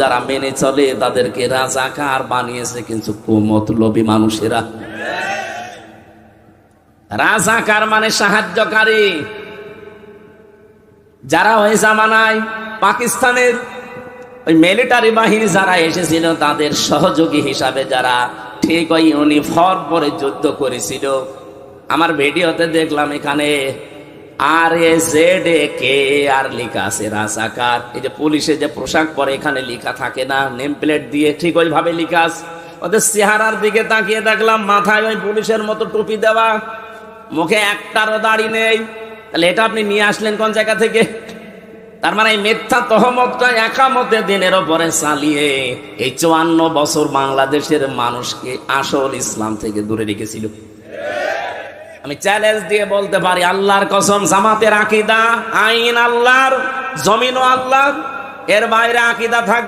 যারা মেনে চলে, তাদেরকে রাজাকার বানিয়েছে কিন্তু কুমতলবী মানুষেরা। রাজাকার মানে সাহায্যকারী। যারা ওই জামানায় পাকিস্তানের ওই মিলিটারি বাহিনী যারা এসেছিল, তাদের সহযোগী হিসাবে যারা ঠিক ওই ইউনিফর্ম পরে যুদ্ধ করেছিল। আমার ভিডিওতে দেখলাম এখানে আর এ জেড এ কে আর লেখা আছে রাজাকার। এই যে পুলিশে যে পোশাক পরে এখানে লেখা থাকে না নেম প্লেট দিয়ে ঠিক ওইভাবে লেখা আছে। ওদের চেহারার দিকে তাকিয়ে দেখলাম, মাথায় ওই পুলিশের মতো টুপি দেওয়া। মুখে একটারও দাড়ি নেই। তাহলে এটা আপনি নিয়ে আসলেন কোন জায়গা থেকে? তার মানে এই মিথ্যা তহমতটা একামতে দিনের ওপরে চালিয়ে এই চুয়ান্ন বছর বাংলাদেশের মানুষকে আসল ইসলাম থেকে দূরে রেখেছিল। আমি চ্যালেঞ্জ দিয়ে বলতে পারি, আল্লাহর কসম, জামাতের আকিদা, আইন আল্লাহর, জমিনও আল্লাহ এর বাইরে আকিদা থাকলে